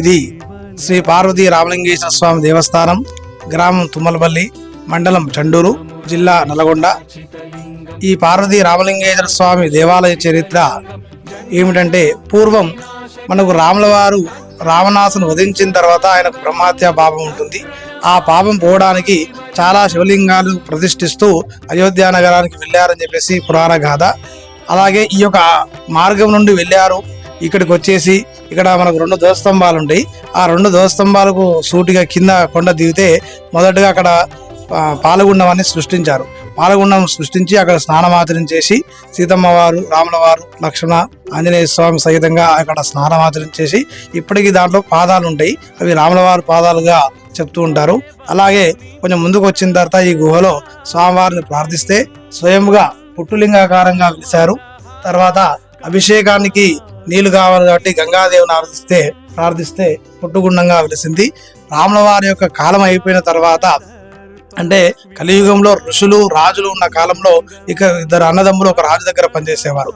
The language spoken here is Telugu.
ఇది శ్రీ పార్వతీ రామలింగేశ్వర స్వామి దేవస్థానం గ్రామం తుమ్మలపల్లి మండలం చండూరు జిల్లా నల్గొండ. ఈ పార్వతీ రామలింగేశ్వర స్వామి దేవాలయ చరిత్ర ఏమిటంటే పూర్వం మనకు రాములవారు రావణాసును వధించిన తర్వాత ఆయనకు బ్రహ్మహత్య పాపం ఉంటుంది. ఆ పాపం పోవడానికి చాలా శివలింగాలు ప్రతిష్ఠిస్తూ అయోధ్య నగరానికి వెళ్ళారని చెప్పేసి పురాణ గాథ. అలాగే ఈ యొక్క మార్గం నుండి వెళ్ళారు ఇక్కడికి వచ్చేసి ఇక్కడ మనకు రెండు ధ్వజస్తంభాలు ఉంటాయి. ఆ రెండు ధ్వజస్తంభాలకు సూటిగా కింద కొండ దిగితే మొదటగా అక్కడ పాలగుండం అని సృష్టించారు. పాలగుండం సృష్టించి అక్కడ స్నానమాచరణ చేసి సీతమ్మ వారు రాముల వారు లక్ష్మణ ఆంజనేయ స్వామి సహితంగా అక్కడ స్నానమాచరణ చేసి ఇప్పటికీ దాంట్లో పాదాలు ఉంటాయి. అవి రాములవారు పాదాలుగా చెప్తూ ఉంటారు. అలాగే కొంచెం ముందుకు వచ్చిన తర్వాత ఈ గుహలో స్వామివారిని ప్రార్థిస్తే స్వయంగా పుట్టులింగాకారంగా వెలిశారు. తర్వాత అభిషేకానికి నీళ్ళు కావాలి కాబట్టి గంగాదేవిని ఆరాధిస్తే ప్రార్థిస్తే పుట్టుగుండంగా వెలిసింది. రాములవారి యొక్క కాలం అయిపోయిన తర్వాత అంటే కలియుగంలో ఋషులు రాజులు ఉన్న కాలంలో ఇక ఇద్దరు అన్నదమ్ములు ఒక రాజు దగ్గర పనిచేసేవారు.